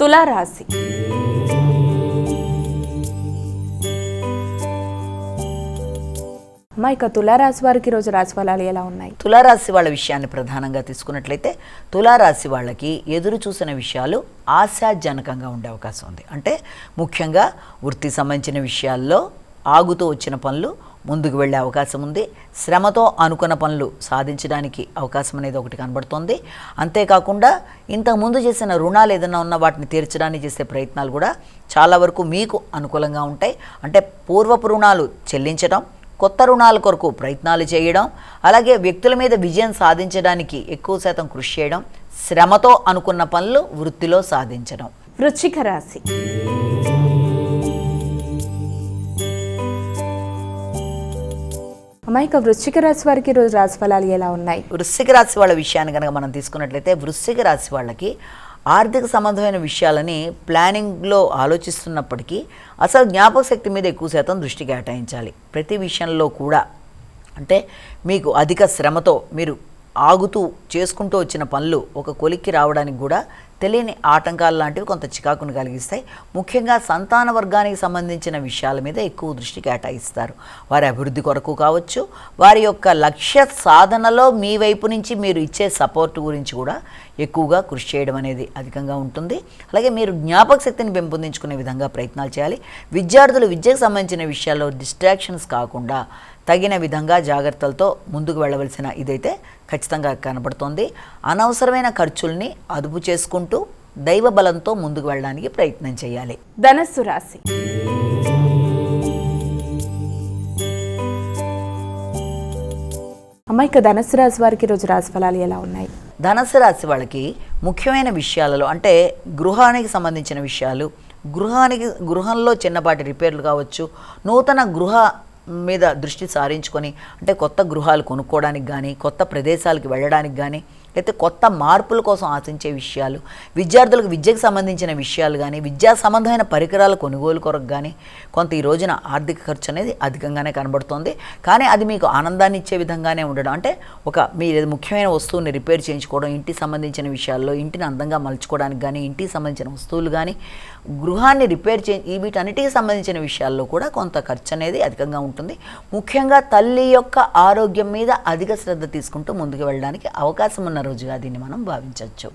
తులారాశి. అమ్మా ఇక తులారాశి వారికి ఈరోజు రాశి ఫలాలు ఎలా ఉన్నాయి? తులారాశి వాళ్ళ విషయాన్ని ప్రధానంగా తీసుకున్నట్లయితే తులారాశి వాళ్ళకి ఎదురు చూసిన విషయాలు ఆశాజనకంగా ఉండే అవకాశం ఉంది. అంటే ముఖ్యంగా వృత్తి సంబంధించిన విషయాల్లో ఆగుతూ వచ్చిన పనులు ముందుకు వెళ్ళే అవకాశం ఉంది. శ్రమతో అనుకున్న పనులు సాధించడానికి అవకాశం అనేది ఒకటి కనబడుతోంది. అంతేకాకుండా ఇంతకుముందు చేసిన రుణాలు ఏదైనా ఉన్న వాటిని తీర్చడానికి చేసే ప్రయత్నాలు కూడా చాలా వరకు మీకు అనుకూలంగా ఉంటాయి. అంటే పూర్వపు రుణాలు చెల్లించడం కొత్త రుణాల కొరకు ప్రయత్నాలు చేయడం అలాగే వ్యక్తుల మీద విజయం సాధించడానికి ఎక్కువ శాతం కృషి చేయడం శ్రమతో అనుకున్న పనులు వృత్తిలో సాధించడం. వృశ్చిక రాశి. అమ్మా వృశ్చిక రాశి వారికి ఈరోజు రాశి ఫలాలు ఎలా ఉన్నాయి? వృశ్చిక రాశి వాళ్ళ విషయాన్ని కనుక మనం తీసుకున్నట్లయితే వృశ్చిక రాశి వాళ్ళకి ఆర్థిక సంబంధమైన విషయాలని ప్లానింగ్లో ఆలోచిస్తున్నప్పటికీ అసలు జ్ఞాపక శక్తి మీద ఎక్కువ శాతం దృష్టి కేటాయించాలి. ప్రతి విషయంలో కూడా. అంటే మీకు అధిక శ్రమతో మీరు ఆగుతూ చేసుకుంటూ వచ్చిన పనులు ఒక కొలిక్కి రావడానికి కూడా తెలియని ఆటంకాలు లాంటివి కొంత చికాకును కలిగిస్తాయి. ముఖ్యంగా సంతాన వర్గానికి సంబంధించిన విషయాల మీద ఎక్కువ దృష్టి కేటాయిస్తారు. వారి అభివృద్ధి కొరకు కావచ్చు వారి యొక్క లక్ష్య సాధనలో మీ వైపు నుంచి మీరు ఇచ్చే సపోర్ట్ గురించి కూడా ఎక్కువగా కృషి చేయడం అనేది అధికంగా ఉంటుంది. అలాగే మీరు జ్ఞాపక శక్తిని పెంపొందించుకునే విధంగా ప్రయత్నాలు చేయాలి. విద్యార్థులు విద్యకు సంబంధించిన విషయాల్లో డిస్ట్రాక్షన్స్ కాకుండా తగిన విధంగా జాగ్రత్తలతో ముందుకు వెళ్ళవలసిన ఇదైతే ఖచ్చితంగా కనబడుతోంది. అనవసరమైన ఖర్చుల్ని అదుపు చేసుకుంటూ దైవ బలంతో ముందుకు వెళ్ళడానికి ప్రయత్నం చేయాలి. ధనస్సు రాశి. అమ్మా ఇక ధనస్సు రాశి వారికి ఈరోజు రాశి ఫలాలు ఎలా ఉన్నాయి? ధనస్సు రాశి వాళ్ళకి ముఖ్యమైన విషయాలలో అంటే గృహానికి సంబంధించిన విషయాలు గృహానికి గృహంలో చిన్నపాటి రిపేర్లు కావచ్చు నూతన గృహ మీద దృష్టి సారించుకొని అంటే కొత్త గృహాలు కొనుక్కోవడానికి కానీ కొత్త ప్రదేశాలకు వెళ్ళడానికి కానీ లేకపోతే కొత్త మార్పుల కోసం ఆశించే విషయాలు విద్యార్థులకు విద్యకు సంబంధించిన విషయాలు కానీ విద్యా సంబంధమైన పరికరాల కొనుగోలు కొరకు కానీ కొంత ఈ రోజున ఆర్థిక ఖర్చు అనేది అధికంగానే కనబడుతోంది. కానీ అది మీకు ఆనందాన్ని ఇచ్చే విధంగానే ఉండడం. అంటే ఒక మీరు ముఖ్యమైన వస్తువుని రిపేర్ చేయించుకోవడం ఇంటికి సంబంధించిన విషయాల్లో ఇంటిని అందంగా మలుచుకోవడానికి కానీ ఇంటికి సంబంధించిన వస్తువులు కానీ గృహాన్ని రిపేర్ చే వీటన్నిటికి సంబంధించిన విషయాల్లో కూడా కొంత ఖర్చు అనేది అధికంగా ఉంటుంది. ముఖ్యంగా తల్లి యొక్క ఆరోగ్యం మీద అధిక శ్రద్ధ తీసుకుంటూ ముందుకు వెళ్ళడానికి అవకాశం ఉన్న రోజుగా దీన్ని మనం భావించవచ్చు.